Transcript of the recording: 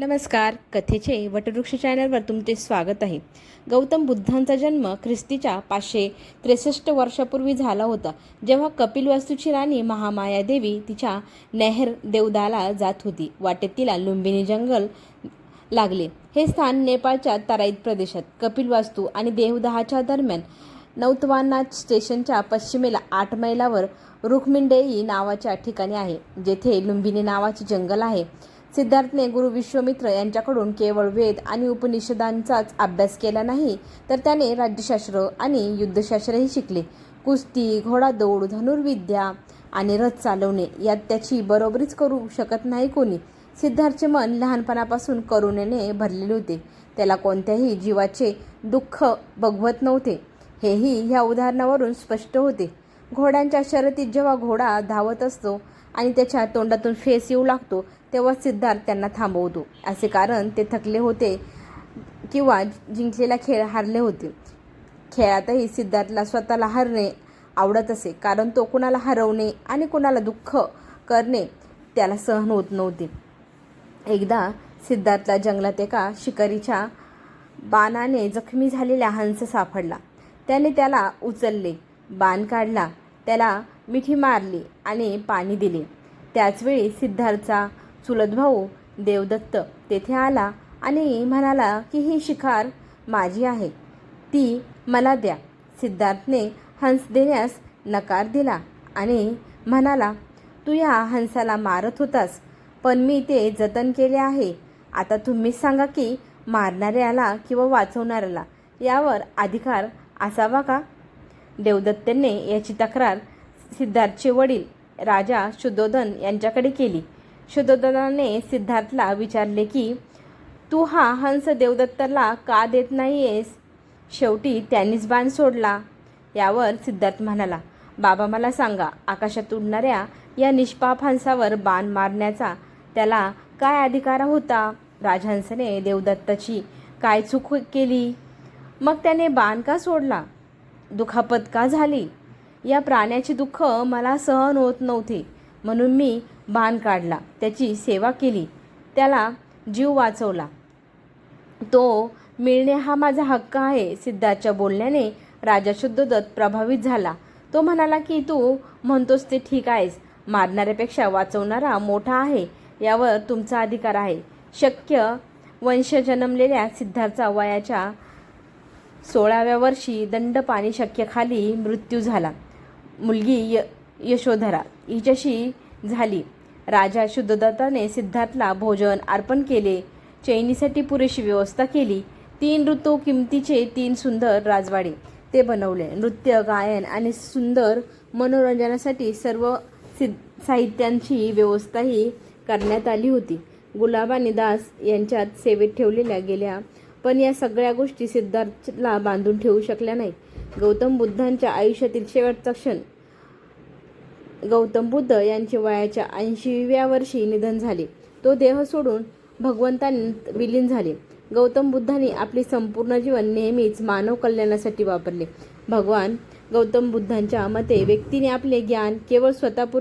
नमस्कार कथेचे वटवृक्ष चॅनलवर तुमचे स्वागत आहे. गौतम बुद्धांचा जन्म ख्रिस्तीच्या पाचशे त्रेसष्ट वर्षापूर्वी झाला होता जेव्हा कपिलवस्तूची राणी महामाया देवी तिच्या नेहर देवदाला जात होती. वाटेत तिला लुंबिनी जंगल लागले. हे स्थान नेपाळच्या तराईत प्रदेशात. कपिलवास्तू आणि देवदहाच्या दरम्यान नौतवानाथ स्टेशनच्या पश्चिमेला आठ मैलावर रुक्मिंडेई नावाच्या ठिकाणी आहे जेथे लुंबिनी नावाचे जंगल आहे. सिद्धार्थने गुरु विश्वमित्र यांच्याकडून केवळ वेद आणि उपनिषदांचाच अभ्यास केला नाही तर त्याने राज्यशास्त्र आणि युद्धशास्त्रही शिकले. कुस्ती घोडादौड धनुर्विद्या आणि रथ चालवणे यात त्याची बरोबरीच करू शकत नाही कोणी. सिद्धार्थचे मन लहानपणापासून करुणेने भरलेले होते. त्याला कोणत्याही जीवाचे दुःख बघवत नव्हते. हेही ह्या उदाहरणावरून स्पष्ट होते. घोड्यांच्या शर्यतीत जेव्हा घोडा धावत असतो आणि त्याच्या तोंडातून फेस येऊ लागतो तेव्हा सिद्धार्थ त्यांना थांबवतो. असे कारण ते थकले होते किंवा जिंकलेला खेळ हारले होते. खेळातही सिद्धार्थला स्वतःला हरणे आवडत असे कारण तो कुणाला हरवणे आणि कुणाला दुःख करणे त्याला सहन होत नव्हते. एकदा सिद्धार्थला जंगलात एका शिकारीच्या बाणाने जखमी झालेला हंस सापडला. त्याने त्याला उचलले. बाण काढला. त्याला मिठी मारली आणि पाणी दिले. त्याचवेळी सिद्धार्थचा चुलत भाऊ देवदत्त तेथे आला आणि म्हणाला की ही शिकार माझी आहे. ती मला द्या. सिद्धार्थने हंस देण्यास नकार दिला आणि म्हणाला तू या हंसाला मारत होतास पण मी ते जतन केले आहे. आता तुम्हीच सांगा की मारणाऱ्याला किंवा वाचवणाऱ्याला यावर अधिकार असावा का? देवदत्तने याची तक्रार सिद्धार्थचे वडील राजा शुद्धोधन यांच्याकडे केली. शुद्धोधनाने सिद्धार्थला विचारले की तू हा हंस देवदत्ताला का देत नाही आहेस शेवटी त्यांनीच बाण सोडला. यावर सिद्धार्थ म्हणाला बाबा मला सांगा आकाशात उडणाऱ्या या निष्पाप हंसावर बाण मारण्याचा त्याला काय अधिकार होता? राजहंसने देवदत्ताची काय चूक केली? मग त्याने बाण का सोडला? दुखापत का झाली? या प्राण्याचे दुःख मला सहन होत नव्हते. म्हणून मी बाण काढला. त्याची सेवा केली. त्याला जीव वाचवला. तो मिळणे हा माझा हक्क आहे सिद्धार्थच्या बोलण्याने राजा शुद्धदत्त प्रभावित झाला. तो म्हणाला की तू म्हणतोस ते ठीक आहेस. मारणाऱ्यापेक्षा वाचवणारा मोठा आहे. यावर तुमचा अधिकार आहे. शक्य वंश जन्मलेल्या सिद्धार्थचा वयाच्या सोळाव्या वर्षी दंड शक्यखाली मृत्यू झाला. मुलगी य यशोधरा हिच्याशी झाली. राजा शुद्धदत्ताने सिद्धार्थला भोजन अर्पण केले. चैनीसाठी पुरेशी व्यवस्था केली. तीन ऋतू किमतीचे तीन सुंदर राजवाडे ते बनवले. नृत्य गायन आणि सुंदर मनोरंजनासाठी सर्व सिद्ध साहित्यांची व्यवस्थाही करण्यात आली होती. गुलाबानी दास यांच्यात सेवेत ठेवलेल्या गेल्या पण या सगळ्या गोष्टी सिद्धार्थला बांधून ठेवू शकल्या नाही गौतम बुद्धांच्या आयुष्यातील शेवटचा क्षण. गौतम बुद्ध यांचे वयाच्या ऐंशीव्या वर्षी निधन झाले. तो देह सोडून भगवंतांत विलीन झाले. गौतम बुद्धांनी आपले संपूर्ण जीवन नेहमीच मानव कल्याणासाठी वापरले. भगवान गौतम बुद्धांच्या मते व्यक्तीने आपले ज्ञान केवळ स्वतःपुर